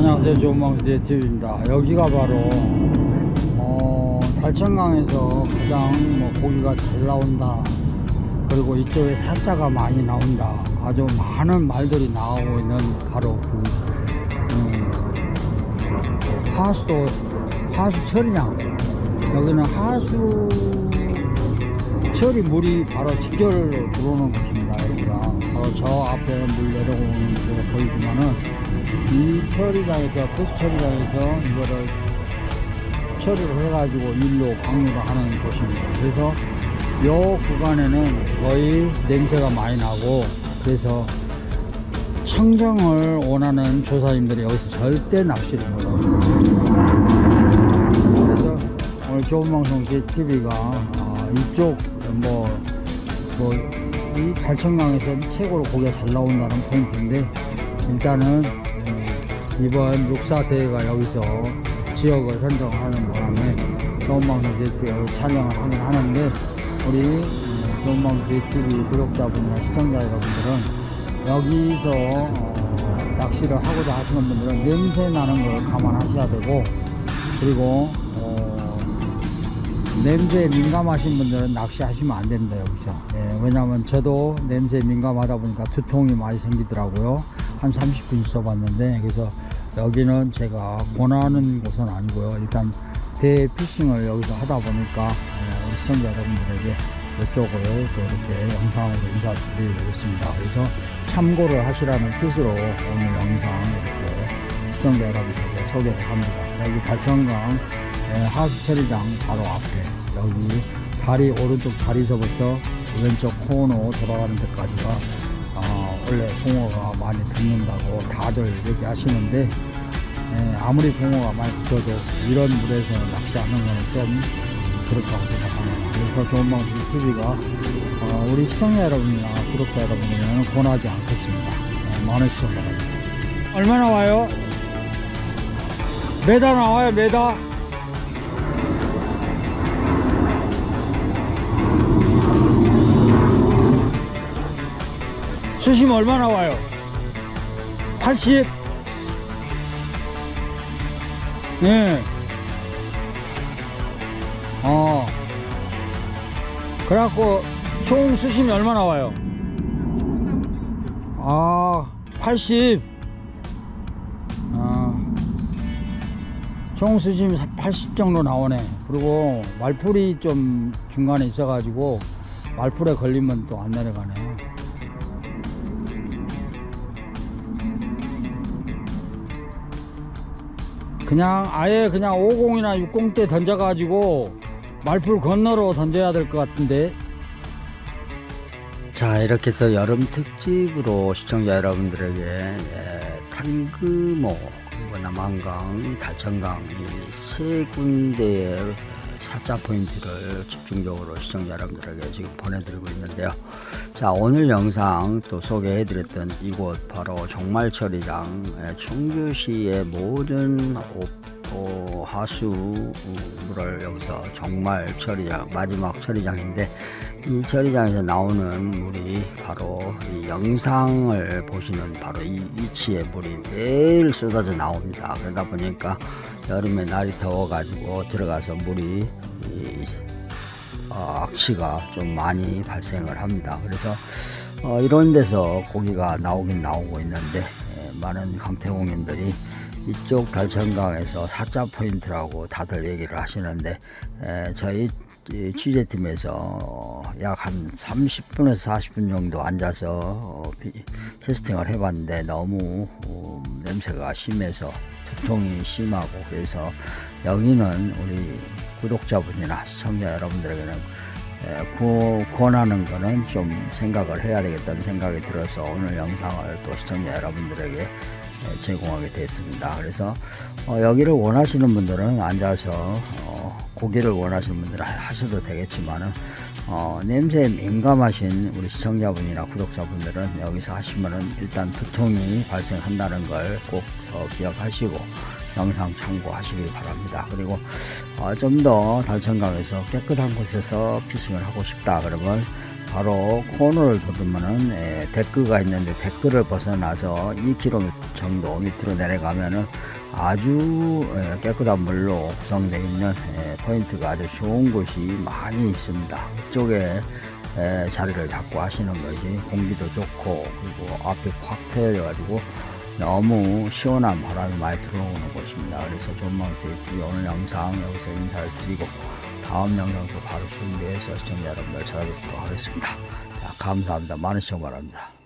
안녕하세요. 조망수의 TV입니다. 여기가 바로 어, 달천강에서 가장 뭐 고기가 잘 나온다. 그리고 이쪽에 사자가 많이 나온다. 아주 많은 말들이 나오고 있는 바로 그 음, 하수도 하수 처리장 여기는 하수 처리 물이 바로 직결로 들어오는 곳입니다 여기가 바로 저 앞에 물 내려오는 게 보이지만은 이 처리장에서 버스 처리장에서 이거를 처리를 해가지고 일로 방류를 하는 곳입니다. 그래서 요 구간에는 거의 냄새가 많이 나고 그래서 청정을 원하는 조사님들이 여기서 절대 낚시를 못합니다. 그래서 오늘 좋은 방송 TV가 아, 이쪽 뭐, 뭐, 이 달천강에서 최고로 고기가 잘 나온다는 포인트인데 일단은 음, 이번 육사 대회가 여기서 지역을 선정하는 바람에 좋은 방송 TV가 촬영을 하긴 하는데 우리 음, 좋은 방송 TV 구독자분이나 시청자 여러분들은 여기서 어, 낚시를 하고자 하시는 분들은 냄새 나는 걸 감안하셔야 되고 그리고 어, 냄새에 민감하신 분들은 낚시하시면 안 됩니다 여기서. 예, 왜냐하면 저도 냄새에 민감하다 보니까 두통이 많이 생기더라고요. 한 30분 있어 봤는데 그래서 여기는 제가 권하는 곳은 아니고요. 일단 대피싱을 여기서 하다 보니까 예, 우리 시청자 여러분들에게 이쪽을 또 이렇게 영상으로 인사드리겠습니다. 그래서 참고를 하시라는 뜻으로 오늘 영상 이렇게 시청자 여러분들에게 소개를 합니다. 여기 달천강 예, 하수처리장 바로 앞에 여기 다리 오른쪽 다리서부터 왼쪽 코너 돌아가는 데까지가 어, 원래 붕어가 많이 붙는다고 다들 얘기하시는데 예, 아무리 붕어가 많이 붙어도 이런 물에서 낚시하는 거는 좀 그렇다고 생각합니다. 그래서 좋은 방송 TV가 어, 우리 시청자 여러분이나 구독자 여러분들은 권하지 않겠습니다. 예, 많은 시청 바랍니다. 얼마나 와요? 메다 나와요 메다? 수심 얼마나 와요? 80? 네. 어. 그래갖고 총 수심이 얼마나 와요? 아, 80. 아. 총 수심이 80 정도 나오네. 그리고 말풀이 좀 중간에 있어가지고 말풀에 걸리면 또 안 내려가네. 그냥 아예 그냥 50이나 60대 던져가지고 말풀 건너로 던져야 될 것 같은데. 자 이렇게 해서 여름 특집으로 시청자 여러분들에게 예, 탄금호 그리고 남한강 달천강 이 세 군데의 사자 포인트를 집중적으로 시청자 여러분들에게 지금 보내드리고 있는데요. 자 오늘 영상 또 소개해드렸던 이곳 바로 정말처리장 예, 충주시의 모든 오- 오, 하수 물을 여기서 정말 처리장 마지막 처리장인데 이 처리장에서 나오는 물이 바로 이 영상을 보시는 바로 이 위치에 물이 매일 쏟아져 나옵니다. 그러다 보니까 여름에 날이 더워가지고 들어가서 물이 이 어, 악취가 좀 많이 발생을 합니다. 그래서 어, 이런 데서 고기가 나오긴 나오고 있는데 예, 많은 강태공인들이 이쪽 달천강에서 사자 포인트라고 다들 얘기를 하시는데 에, 저희 이 취재팀에서 약 한 30분에서 40분 정도 앉아서 어, 비- 캐스팅을 해봤는데 너무 어, 냄새가 심해서 두통이 심하고 그래서 여기는 우리 구독자분이나 시청자 여러분들에게는 에, 구- 권하는 거는 좀 생각을 해야 되겠다는 생각이 들어서 오늘 영상을 또 시청자 여러분들에게 에, 제공하게 됐습니다. 그래서 어, 여기를 원하시는 분들은 앉아서 어, 고기를 원하시는 분들은 하- 하셔도 되겠지만은 어, 냄새에 민감하신 우리 시청자분이나 구독자분들은 여기서 하시면은 일단 두통이 발생한다는 걸꼭 어, 기억하시고 영상 참고하시길 바랍니다. 그리고 어, 좀더 달천강에서 깨끗한 곳에서 피싱을 하고 싶다 그러면 바로 코너를 돌면은 에, 데크가 있는데 데크를 벗어나서 2km 정도 밑으로 내려가면은 아주 에, 깨끗한 물로 구성되어 있는 에, 포인트가 아주 좋은 곳이 많이 있습니다. 이쪽에 에, 자리를 잡고 하시는 것이 공기도 좋고 그리고 앞에 확 트여져 가지고 너무 시원한 바람이 많이 들어오는 곳입니다. 그래서 존망스테이 TV 오늘 영상 여기서 인사를 드리고 다음 영상도 바로 준비해서 시청자 여러분들 찾아뵙도록 하겠습니다. 자, 감사합니다. 많은 시청 바랍니다.